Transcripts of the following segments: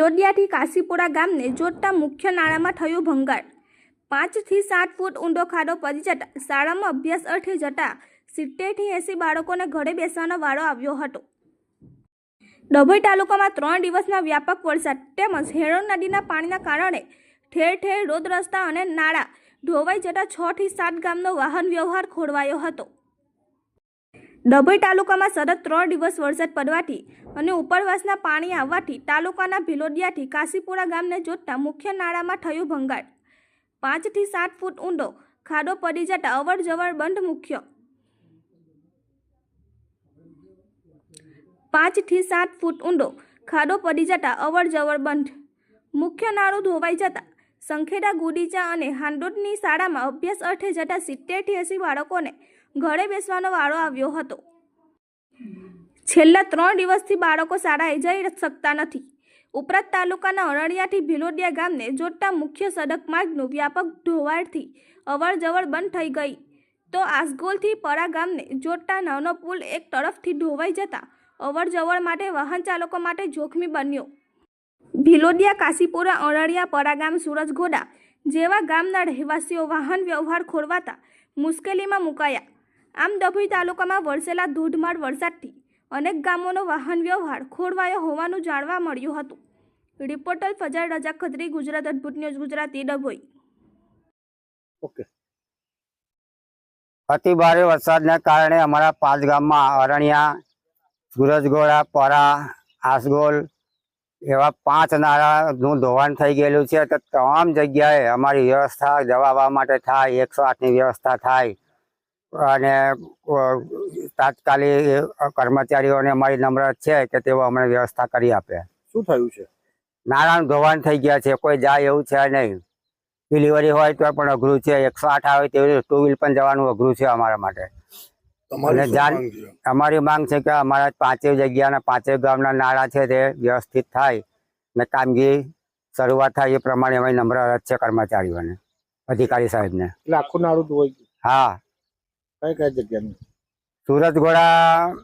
ભિલોડિયાથી કાશીપુરા ગામને જોડતા મુખ્ય નાળામાં થયું ભંગાર. પાંચથી સાત ફૂટ ઊંડો ખાડો પડી જતા શાળામાં અભ્યાસ અર્થે જતા સિત્તેરથી એંસી બાળકોને ઘરે બેસવાનો વારો આવ્યો હતો. ડભોઈ તાલુકામાં ત્રણ દિવસના વ્યાપક વરસાદ તેમજ હેરણ નદીના પાણીના કારણે ઠેર ઠેર રોડ રસ્તા અને નાળા ધોવાઈ જતા છથી સાત ગામનો વાહન વ્યવહાર ખોરવાયો હતો. ડભોઈ તાલુકામાં સતત ત્રણ દિવસ વરસાદ પડવાથી અને ઉપરવાસના પાણી આવવાથી તાલુકાના ભિલોડિયાથી કાશીપુરા ગામને જોડતા મુખ્ય નાળામાં થયું ભંગાર. પાંચથી સાત ફૂટ ઊંડો ખાડો પડી જતા અવર જવર બંધ મુખ્ય. પાંચથી સાત ફૂટ ઊંડો ખાડો પડી જતા અવર જવર બંધ. મુખ્ય નાળું ધોવાઈ જતા સંખેડા ગુડીચા અને હાંડોદની શાળામાં અભ્યાસ અર્થે જતા સિત્તેરથી એંસી બાળકોને ઘરે બેસવાનો વારો આવ્યો હતો. છેલ્લા ત્રણ દિવસથી બાળકો શાળાએ જઈ શકતા નથી. ઉપરાંત તાલુકાના અરણિયાથી ભિલોડિયા ગામને જોડતા મુખ્ય સડક માર્ગનું વ્યાપક ઢોવાળથી અવર જવર બંધ થઈ ગઈ. તો આસગોલથી પરા ગામને જોડતા નાનો પુલ એક તરફથી ઢોવાઈ જતા અવર જવર માટે વાહન ચાલકો માટે જોખમી બન્યો. ભિલોડિયા કાશીપુરા અરણિયા પરાગામ, સુરજગોડા જેવા ગામના રહેવાસીઓ વાહન વ્યવહાર ખોરવાતા મુશ્કેલીમાં મુકાયા. આમ ડભોઈ તાલુકામાં વરસેલા ધોધમાર વરસાદથી અનેક ગામોનો વાહન વ્યવહાર ખોરવાયો હોવાનું જાણવા મળ્યું હતું. રિપોર્ટર ફજાર રજા ખત્રી, ગુજરાત અદભુત ન્યૂઝ, ગુજરાતી ડભોઈ. ઓકે. અતિ ભારે વરસાદને કારણે અમારા પાંચ ગામમાં અરણ્યા સુરજગોળા પરા, આસગોલ એવા પાંચ નાળાનું ધોવાણ થઈ ગયેલું છે તો તમામ જગ્યાએ અમારી વ્યવસ્થા જવા માટે થાય એકસો આઠની વ્યવસ્થા થાય. અને તાત્કાલિક કર્મચારીઓને અમારી નમ્ર છે કે તેઓ અમને વ્યવસ્થા કરી આપે. શું થયું છે? નાણાં ધોવાણ થઈ ગયા છે કોઈ જાય એવું છે નહીં. ડિલિવરી હોય તો પણ અઘરું છે એકસો આઠ આવે તેવી ટુ વ્હીલ પણ જવાનું અઘરું છે અમારા માટે. અમારી માંગ છે કે અમારા પાંચેય જગ્યાના પાંચેય ગામના નાળા છે તે વ્યવસ્થિત થાય ને કામગીરી શરૂઆત થાય એ પ્રમાણે અમારી નમ્ર અરજ છે કર્મચારીઓને અધિકારી સાહેબને. એટલે આખું નાળું હોય હા. કઈ કઈ જગ્યાનું? ઘોડા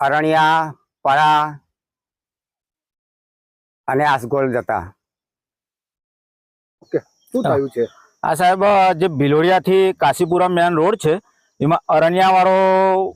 અરણ્યા પરા અને આસગોલ જતા. શું થયું છે? આ સાહેબ જે ભિલોડિયાથી કાશીપુરા મેન રોડ છે એમાં અરણ્યાવાળો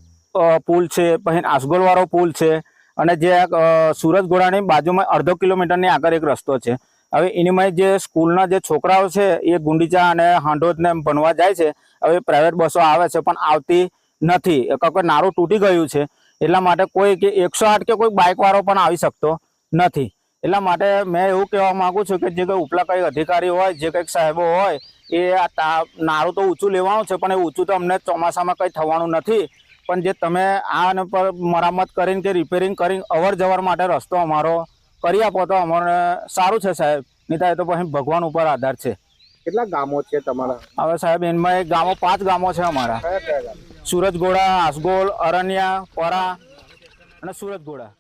પુલ છે પછી આસગોલવાળો પુલ છે અને જે અ, સુરજગોળાની બાજુમાં અડધો કિલોમીટરની આગળ એક રસ્તો છે. હવે એનીમાં જે સ્કૂલના જે છોકરાઓ છે એ ગુંડીચા અને હાંડોદને ભણવા જાય છે હવે પ્રાઇવેટ બસો આવે છે પણ આવતી નથી. કારણ કે નારું તૂટી ગયું છે એટલા માટે કોઈ કે એકસો આઠ કે કોઈ બાઇકવાળો પણ આવી શકતો નથી. એટલા માટે મેં એવું કહેવા માંગુ છું કે જે કંઈ ઉપલા કંઈ અધિકારી હોય જે કંઈક સાહેબો હોય એ આ તા- નારું તો ઊંચું લેવાનું છે પણ એ ઊંચું તો અમને ચોમાસામાં કંઈ થવાનું નથી. પણ જે તમે આને પર મરામત કરીને કે રિપેરિંગ કરીને અવર જવર માટે રસ્તો અમારો કરી આપો તો અમારે સારું છે સાહેબ. નહીં એ તો પછી ભગવાન ઉપર આધાર છે. કેટલા ગામો છે તમારા? હવે સાહેબ એમાં એક ગામો પાંચ ગામો છે અમારા. સુરજગોડા આસગોલ અરણ્યા પરા અને સુરજગોળા